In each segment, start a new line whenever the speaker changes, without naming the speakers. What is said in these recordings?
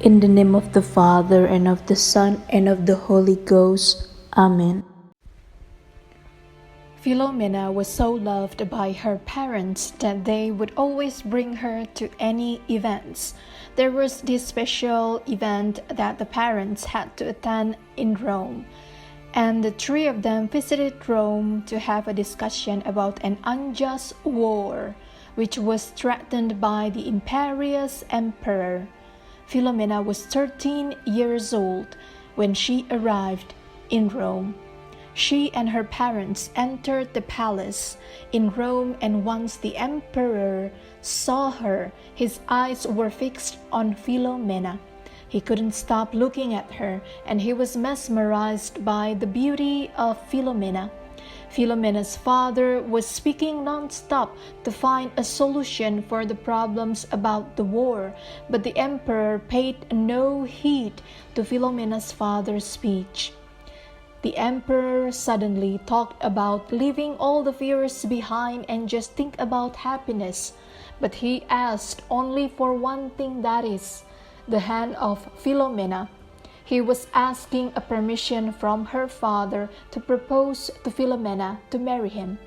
In the name of the Father, and of the Son, and of the Holy Ghost. Amen.
Philomena was so loved by her parents that they would always bring her to any events. There was this special event that the parents had to attend in Rome, and the three of them visited Rome to have a discussion about an unjust war which was threatened by the imperious emperor. Philomena was 13 years old when she arrived in Rome. She and her parents entered the palace in Rome, and once the emperor saw her, his eyes were fixed on Philomena. He couldn't stop looking at her, and he was mesmerized by the beauty of Philomena. Philomena's father was speaking non-stop to find a solution for the problems about the war, but the emperor paid no heed to Philomena's father's speech. The emperor suddenly talked about leaving all the fears behind and just think about happiness, but he asked only for one thing that is, the hand of Philomena. He was asking a permission from her father to propose to Philomena to marry him.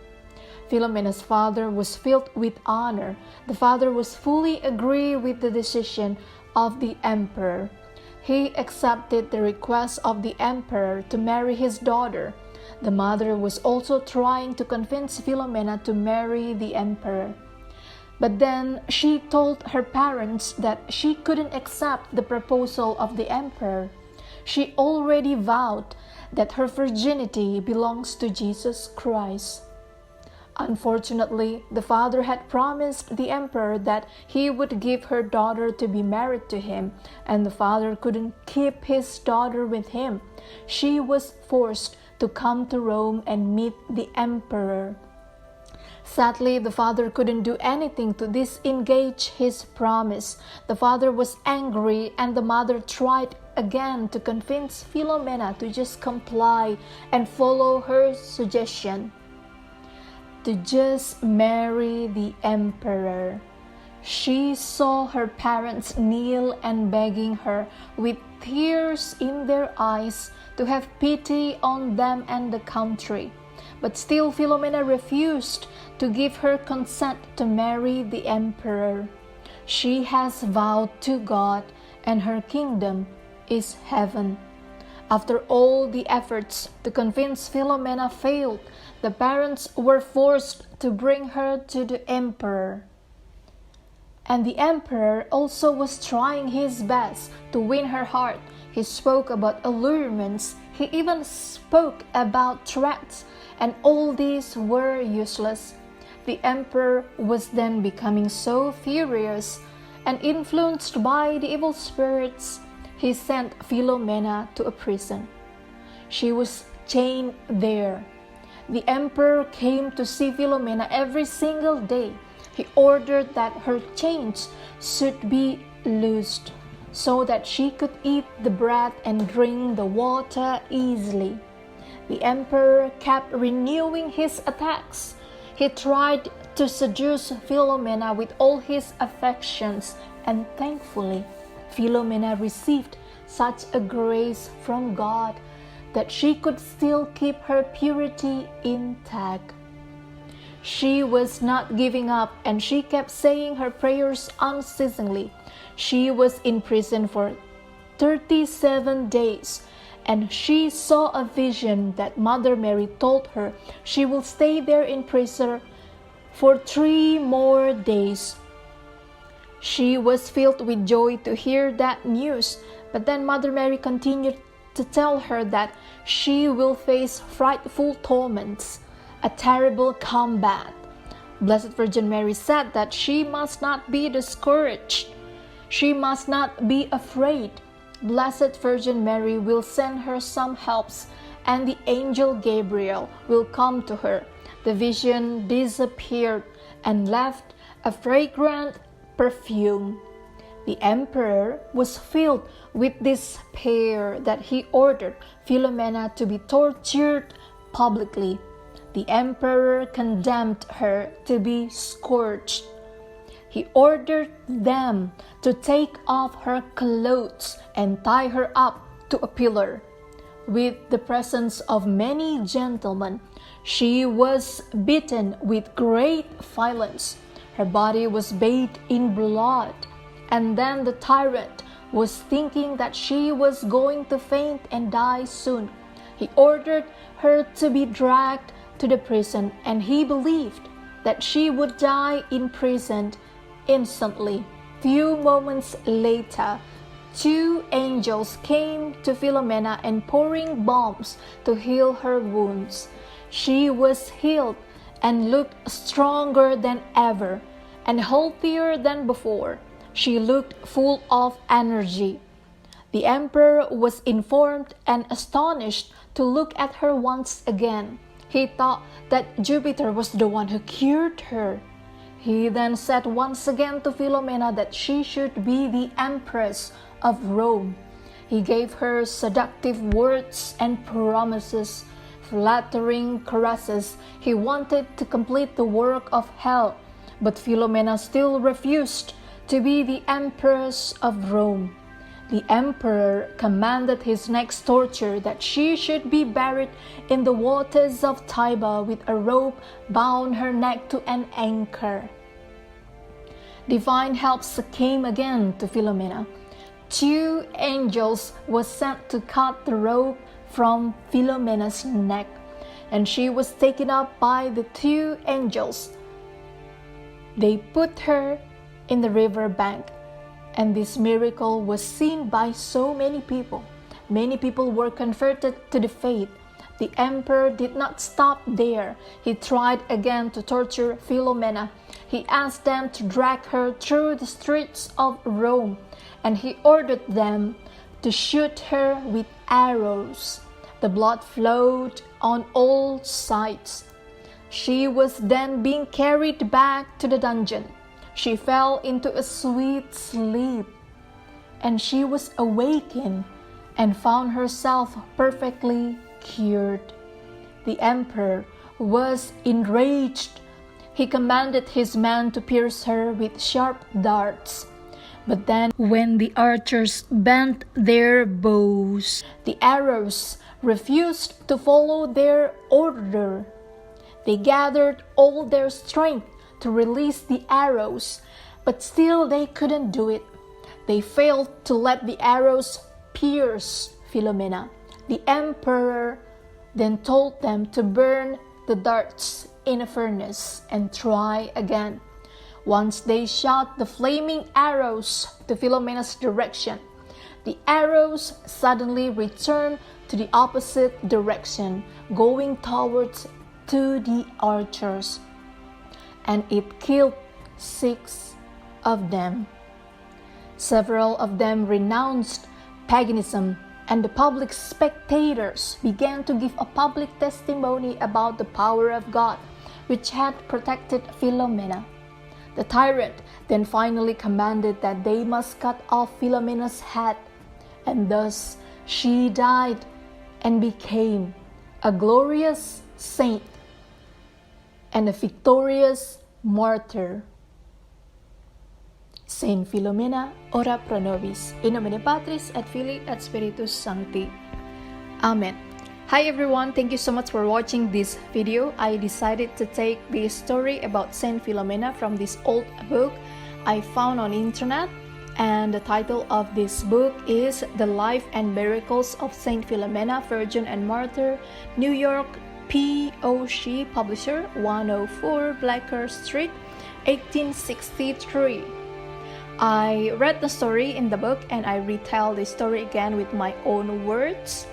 Philomena's father was filled with honor. The father was fully agree with the decision of the emperor. He accepted the request of the emperor to marry his daughter. The mother was also trying to convince Philomena to marry the emperor. But then she told her parents that she couldn't accept the proposal of the emperor she already vowed that her virginity belongs to Jesus Christ. Unfortunately, the father had promised the emperor that he would give her daughter to be married to him, and the father couldn't keep his daughter with him. She was forced to come to Rome and meet the emperor. Sadly, the father couldn't do anything to disengage his promise. The father was angry, and the mother tried again to convince Philomena to just comply and follow her suggestion to just marry the emperor. She saw her parents kneel and begging her with tears in their eyes to have pity on them and the country. But still, Philomena refused to give her consent to marry the emperor. She has vowed to God and her kingdom is heaven. After all the efforts to convince Philomena failed, the parents were forced to bring her to the emperor. And the emperor also was trying his best to win her heart. He spoke about allurements, he even spoke about threats, and all these were useless. The emperor was then becoming so furious and influenced by the evil spirits he sent Philomena to a prison. She was chained there. The emperor came to see Philomena every single day. He ordered that her chains should be loosed so that she could eat the bread and drink the water easily. The emperor kept renewing his attacks. He tried to seduce Philomena with all his affections, and thankfully, Philomena received such a grace from God that she could still keep her purity intact. She was not giving up and she kept saying her prayers unceasingly. She was in prison for 37 days and she saw a vision that Mother Mary told her she will stay there in prison for three more days she was filled with joy to hear that news, but then Mother Mary continued to tell her that she will face frightful torments, a terrible combat. Blessed Virgin Mary said that she must not be discouraged. She must not be afraid. Blessed Virgin Mary will send her some helps, and the angel Gabriel will come to her. The vision disappeared and left a fragrant perfume. The emperor was filled with despair that he ordered Philomena to be tortured publicly. The emperor condemned her to be scourged. he ordered them to take off her clothes and tie her up to a pillar. With the presence of many gentlemen, she was beaten with great violence. Her body was bathed in blood. And then the tyrant was thinking that she was going to faint and die soon. He ordered her to be dragged to the prison, and he believed that she would die in prison instantly. Few moments later, two angels came to Philomena and pouring balms to heal her wounds. She was healed and looked stronger than ever and healthier than before. She looked full of energy. The emperor was informed and astonished to look at her once again. He thought that Jupiter was the one who cured her. He then said once again to Philomena that she should be the empress of Rome. He gave her seductive words and promises, flattering caresses. He wanted to complete the work of hell, but Philomena still refused to be the empress of Rome. The emperor commanded his next torture that she should be buried in the waters of Tiber with a rope bound her neck to an anchor. Divine helps came again to Philomena. Two angels were sent to cut the rope from Philomena's neck, and she was taken up by the two angels. They put her in the river bank and this miracle was seen by so many people. Many people were converted to the faith. The emperor did not stop there. He tried again to torture Philomena. He asked them to drag her through the streets of Rome, and he ordered them to shoot her with arrows. The blood flowed on all sides. She was then being carried back to the dungeon. She fell into a sweet sleep, and she was awakened and found herself perfectly cured. The emperor was enraged. He commanded his men to pierce her with sharp darts. But then, when the archers bent their bows, the arrows refused to follow their order. They gathered all their strength to release the arrows, but still they couldn't do it. They failed to let the arrows pierce Philomena. The emperor then told them to burn the darts in a furnace and try again. Once they shot the flaming arrows to Philomena's direction, the arrows suddenly returned to the opposite direction, going towards to the archers and it killed six of them. Several of them renounced paganism, and the public spectators began to give a public testimony about the power of God, which had protected Philomena. The tyrant then finally commanded that they must cut off Philomena's head, and thus she died and became a glorious saint and a victorious martyr. Saint Philomena, ora pro nobis, in nomine Patris et Filii et Spiritus Sancti. Amen. Hi everyone, thank you so much for watching this video. I decided to take this story about Saint Philomena from this old book I found on internet and the title of this book is The Life and Miracles of Saint Philomena, Virgin and Martyr, New York, P.O.C. Publisher, 104 Blacker Street, 1863. I read the story in the book and I retell the story again with my own words.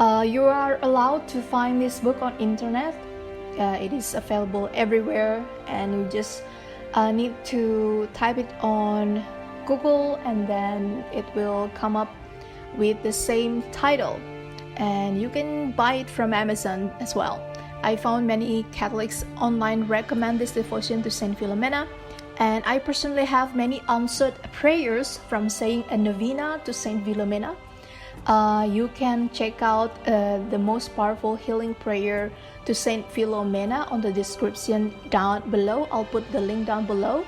Uh, you are allowed to find this book on internet. Uh, it is available everywhere, and you just uh, need to type it on Google, and then it will come up with the same title and you can buy it from Amazon as well. I found many Catholics online recommend this devotion to Saint Philomena, and I personally have many answered prayers from saying a novena to Saint Philomena. Uh, you can check out uh, the most powerful healing prayer to Saint Philomena on the description down below. I'll put the link down below.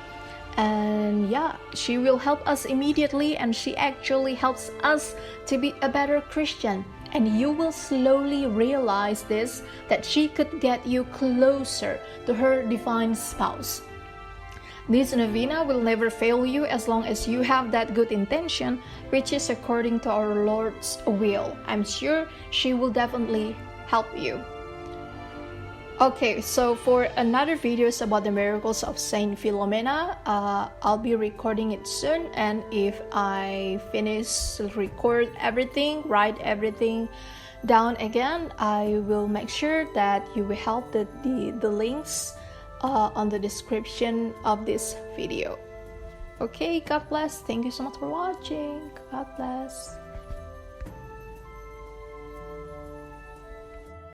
and yeah she will help us immediately and she actually helps us to be a better christian and you will slowly realize this that she could get you closer to her divine spouse this novena will never fail you as long as you have that good intention which is according to our lord's will i'm sure she will definitely help you Okay, so for another videos about the miracles of Saint Philomena, uh, I'll be recording it soon. And if I finish record everything, write everything down again, I will make sure that you will help the the, the links uh, on the description of this video. Okay, God bless. Thank you so much for watching. God bless.